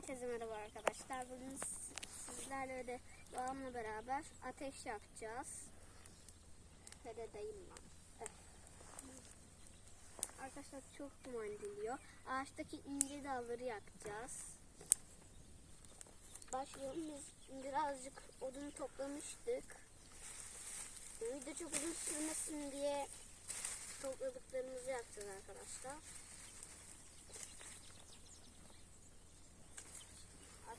Herkese merhaba arkadaşlar. Bugün sizlerle de babamla beraber ateş yakacağız. Ve de. Evet. Arkadaşlar çok duman geliyor. Ağaçtaki ince dalları yakacağız. Başlayalım. Biz birazcık odun toplamıştık. Video çok uzun sürmesin diye topladıklarımızı yakacağız arkadaşlar.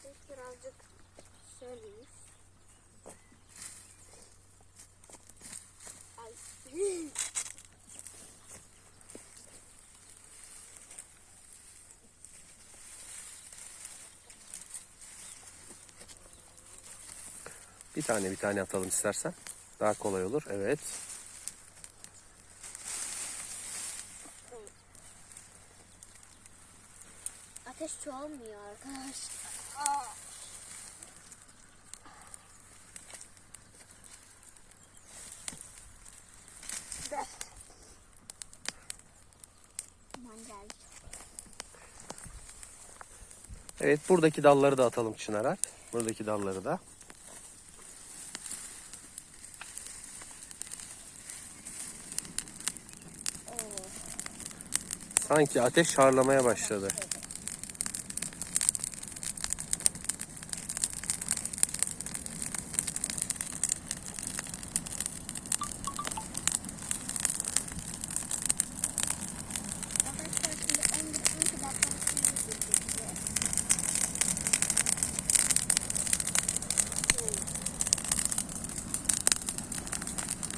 Ateş birazcık şöyleymiş. Ay. Bir tane bir tane atalım istersen. Daha kolay olur. Evet. Ateş çoğalmıyor arkadaşlar. Evet buradaki dalları da atalım Çınar Alp. Buradaki dalları da. Sanki ateş harlamaya başladı. Arkadaşlar şimdi en büyük kebaplarını getireceğiz. Oo.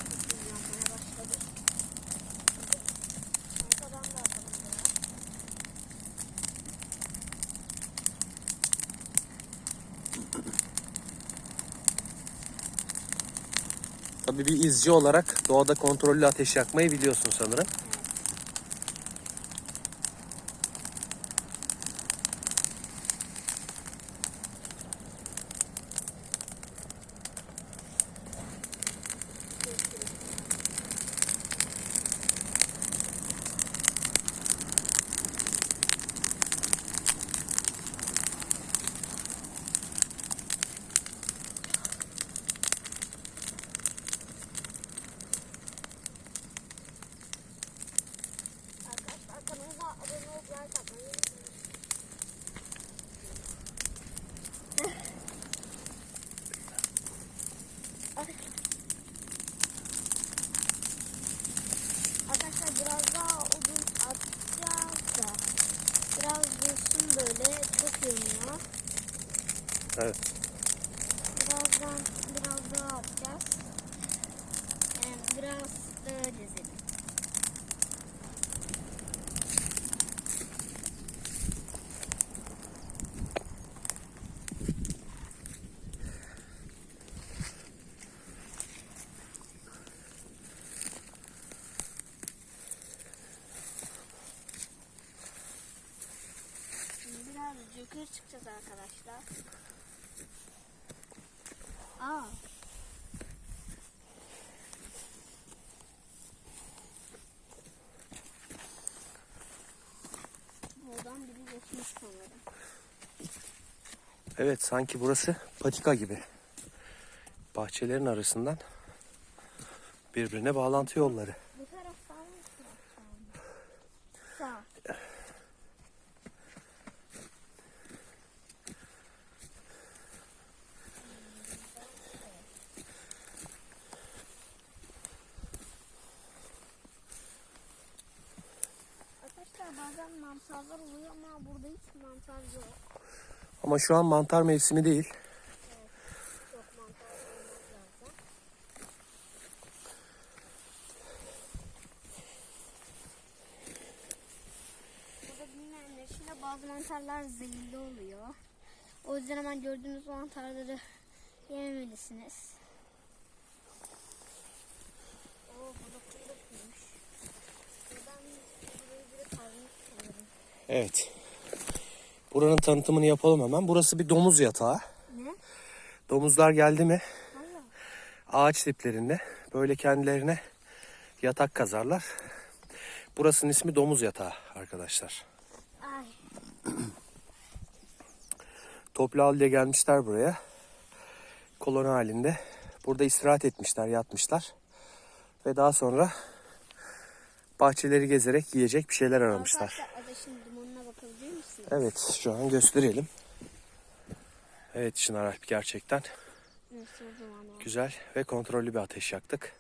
Bismillah, yanmaya başladı. Arkadan da atalım ya. Tabii bir izci olarak doğada kontrollü ateş yakmayı biliyorsun sanırım. Arkadaşlar kanalıma abone olup like atmayı unutmayın. Ay. Arkadaşlar biraz daha odun atacağız da biraz dursun böyle çok yanıyor. Evet. Birazdan biraz daha atacağız. Yani biraz daha cezelim. Şimdi biraz yukarı çıkacağız arkadaşlar. Aa. Buradan biri geçmiş sanırım. Evet sanki burası patika gibi. Bahçelerin arasından birbirine bağlantı yolları. Bu taraftan mı taraftan? Sağ. Arkadaşlar bazen mantarlar oluyor ama burada hiç mantar yok. Ama şu an mantar mevsimi değil. Yok mantar olmaz. Burada bazı mantarlar zehirli oluyor. O yüzden hemen gördüğünüz mantarları yememelisiniz. Oo burada kurulukmuş. Buradan burayı biri kazmış sanırım. Evet. Buranın tanıtımını yapalım hemen. Burası bir domuz yatağı. Ne? Domuzlar geldi mi Valla. ağaç diplerinde böyle kendilerine yatak kazarlar. Burasının ismi domuz yatağı arkadaşlar. Ay. toplu halde gelmişler buraya. Koloni halinde. Burada istirahat etmişler, yatmışlar. Ve daha sonra bahçeleri gezerek yiyecek bir şeyler aramışlar. Evet şu an gösterelim. Evet Çınar Alp gerçekten güzel ve kontrollü bir ateş yaktık.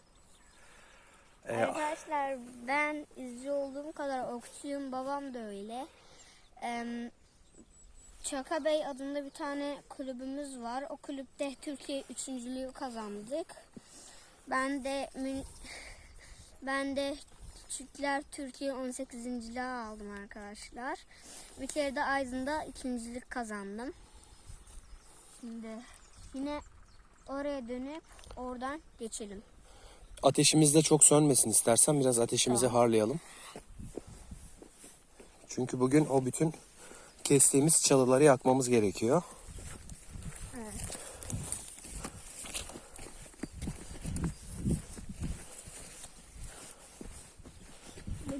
Ee, Arkadaşlar ben izci olduğum kadar okçuyum. Babam da öyle. Em, Çaka Bey adında bir tane kulübümüz var. O kulüpte Türkiye üçüncülüğü kazandık. Ben de ben de Çiftler Türkiye 18. aldım arkadaşlar. Bir kere de Aydın'da ikincilik kazandım. Şimdi yine oraya dönüp oradan geçelim. ateşimiz de çok sönmesin istersen biraz ateşimizi harlayalım. Çünkü bugün o bütün kestiğimiz çalıları yakmamız gerekiyor. Evet.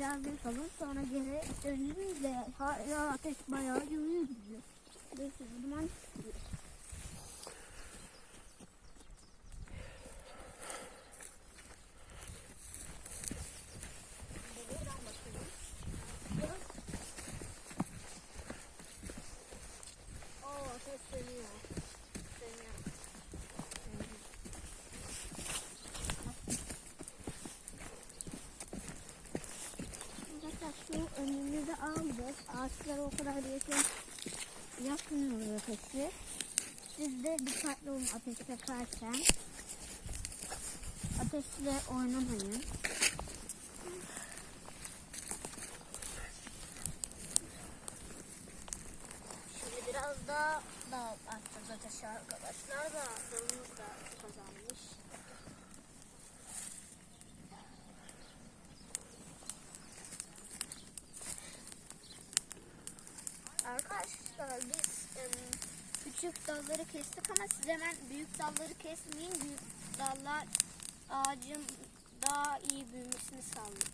Biraz yakalım sonra geri dönürüz de hala ateş bayağı yanıyor gibi. Bir sürü duman çıkıyor. Oo, ateş sönüyor. Sönüyor. Arkadaşlar şu önümüzü aldık. Ağaçlara o kadar yakın yakmıyoruz ateşi. Siz de dikkatli olun ateş yakarken. Ateşle oynamayın. Şimdi biraz daha daha arttırız ateşi arkadaşlar da dalımız da kazanmış. Arkadaşlar biz em, küçük dalları kestik ama siz hemen büyük dalları kesmeyin. Büyük dallar ağacın daha iyi büyümesini sağlıyor.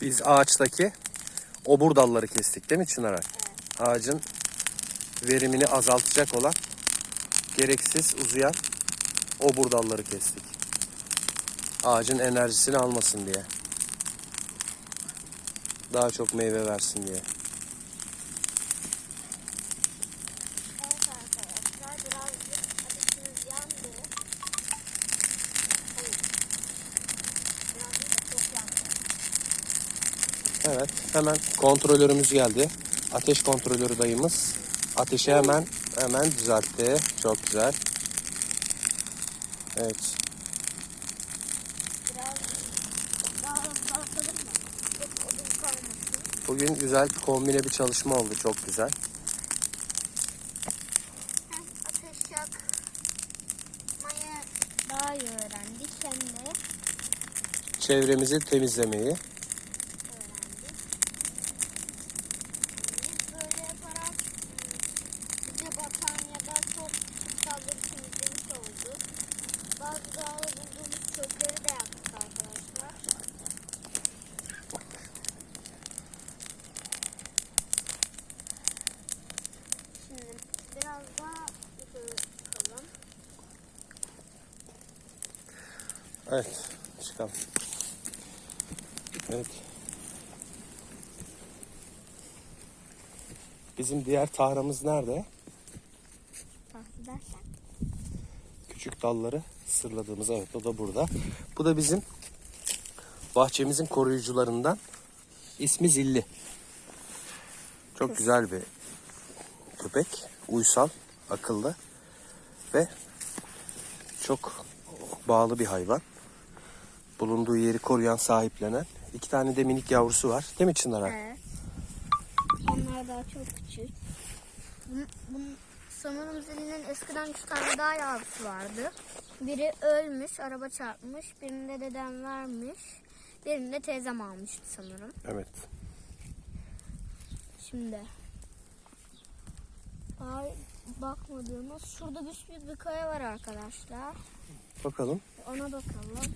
Biz ağaçtaki obur dalları kestik değil mi Çınar Alp? Ağacın verimini azaltacak olan gereksiz uzayan obur dalları kestik. Ağacın enerjisini almasın diye. Daha çok meyve versin diye. Evet hemen kontrolörümüz geldi. Ateş kontrolörü dayımız. Ateşi hemen hemen düzeltti. Çok güzel. Evet. Biraz daha hızlı atalım mı? Çok odun kalmasın. Bugün güzel kombine bir çalışma oldu. Çok güzel. Ateş yakmayı daha iyi öğrendik hem de Çevremizi temizlemeyi. öğrendik. Biz böyle yaparak ım, bize batan ya da çok küçük dalları temizlemiş olduk. Bazı doğada bulduğumuz çöpleri de yaptık arkadaşlar. Şimdi biraz daha yukarı çıkalım. Evet. Çıkalım. Evet. Bizim diğer tahramız nerede? Dersen. Küçük dalları sırladığımız evet o da burada. Bu da bizim bahçemizin koruyucularından ismi Zilli. Çok güzel bir köpek. Uysal, akıllı ve çok bağlı bir hayvan. Bulunduğu yeri koruyan, sahiplenen. iki tane de minik yavrusu var. Değil mi Çınar? abi? Evet. Onlar daha çok küçük. Bunun, bunun, sanırım Zeli'nin eskiden üç tane daha yavrusu vardı. Biri ölmüş, araba çarpmış. Birinde dedem vermiş. Birinde teyzem almıştı sanırım. Evet. Şimdi. Ay bakmadığımız şurada büyük bir kaya var arkadaşlar. Bakalım. Ona bakalım.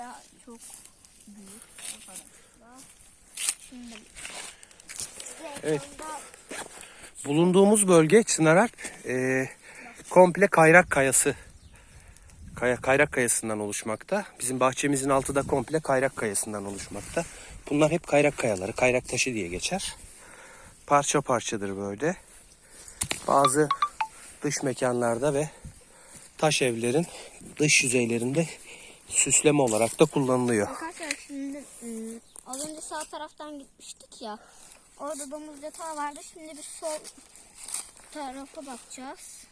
baya çok büyük arkadaşlar. Şimdi Evet. Bulunduğumuz bölge Çınaralp e, komple kayrak kayası. Kaya, kayrak kayasından oluşmakta. Bizim bahçemizin altı da komple kayrak kayasından oluşmakta. Bunlar hep kayrak kayaları, kayrak taşı diye geçer. Parça parçadır böyle. Bazı dış mekanlarda ve taş evlerin dış yüzeylerinde süsleme olarak da kullanılıyor. Arkadaşlar şimdi ım, az önce sağ taraftan gitmiştik ya. Orada domuz yatağı vardı. Şimdi bir sol tarafa bakacağız.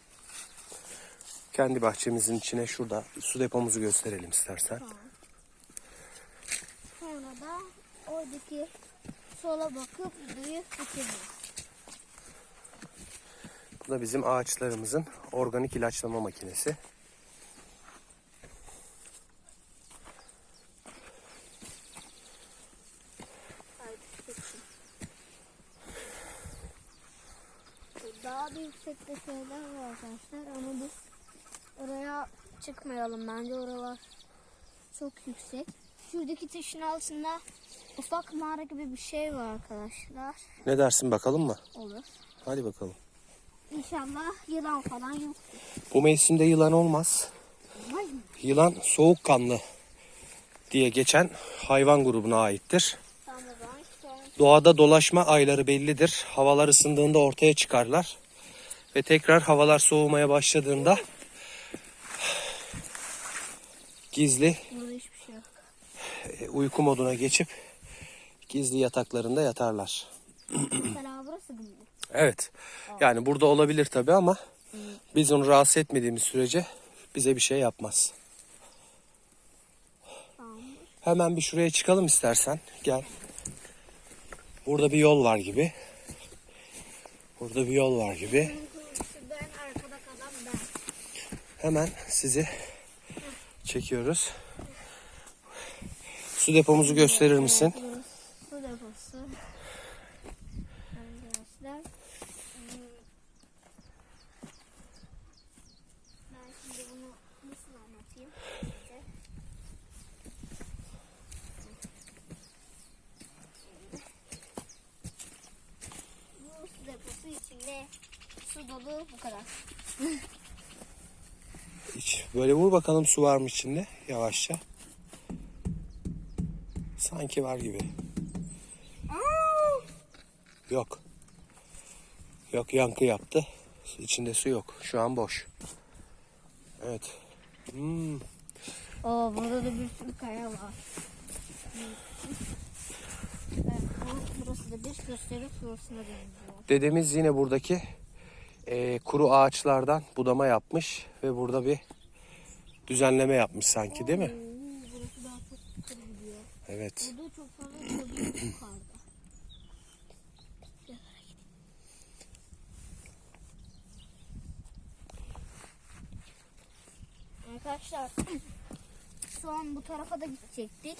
Kendi bahçemizin içine şurada su depomuzu gösterelim istersen. Sonra da oradaki sola bakıp videoyu bitireceğiz. Bu da bizim ağaçlarımızın organik ilaçlama makinesi. Daha da yüksekte şeyler var arkadaşlar ama biz oraya çıkmayalım bence oralar çok yüksek. Şuradaki taşın altında ufak mağara gibi bir şey var arkadaşlar. Ne dersin bakalım mı? Olur. Hadi bakalım. İnşallah yılan falan yok. Bu mevsimde yılan olmaz. Var mı? Yılan soğukkanlı diye geçen hayvan grubuna aittir. Doğada dolaşma ayları bellidir. Havalar ısındığında ortaya çıkarlar. Ve tekrar havalar soğumaya başladığında gizli şey e, uyku moduna geçip gizli yataklarında yatarlar. Mesela burası gibi. Evet. Yani burada olabilir tabi ama biz onu rahatsız etmediğimiz sürece bize bir şey yapmaz. Hemen bir şuraya çıkalım istersen. Gel. Burada bir yol var gibi. Burada bir yol var gibi. Ben arkada kalan ben. Hemen sizi çekiyoruz. Su depomuzu gösterir misin? Su deposu. Bu su deposu içinde su dolu bu kadar. Böyle vur bakalım su var mı içinde yavaşça. Sanki var gibi. Yok. Yok yankı yaptı. İçinde su yok. Şu an boş. Evet. Hmm. Oo burada da bir sürü kaya var. Evet, bu- burası da bir gösteri florasına benziyor. Dedemiz yine buradaki eee, kuru ağaçlardan budama yapmış ve burada bir düzenleme yapmış sanki değil mi? Oo, burası daha çok yukarı gidiyor. Evet. Burada çok fazla köpek yukarıda. Arkadaşlar şu an bu tarafa da gidecektik.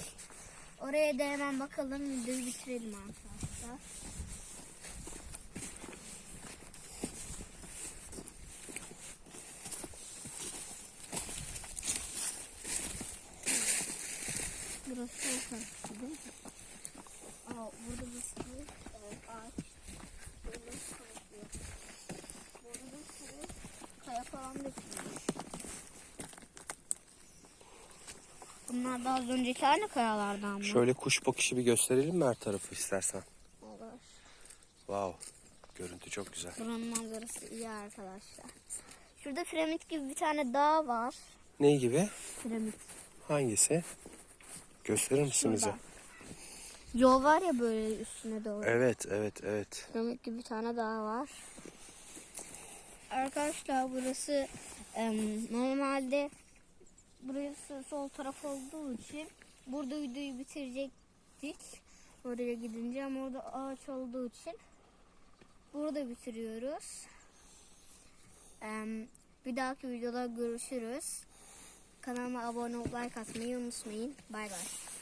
Oraya da hemen bakalım videoyu bitirelim arkadaşlar. Burası o tarafı değil mi? Aa, burada bir sürü e, ağaç. Burada bir sürü Burada bir sürü Bunlar da az önceki aynı kayalardan mı? Şöyle kuş bakışı bir gösterelim mi her tarafı istersen? Olur. Wow. Görüntü çok güzel. Buranın manzarası iyi arkadaşlar. Şurada piramit gibi bir tane dağ var. Ne gibi? Piramit. Hangisi? Gösterir misin bize? Yol var ya böyle üstüne doğru. Evet, evet, evet. Piramit gibi bir tane daha var. Arkadaşlar burası em, normalde burası sol taraf olduğu için burada videoyu bitirecektik. Oraya gidince ama orada ağaç olduğu için burada bitiriyoruz. Em, bir dahaki videoda görüşürüz. Kanalıma abone olup like atmayı unutmayın. Bay bay.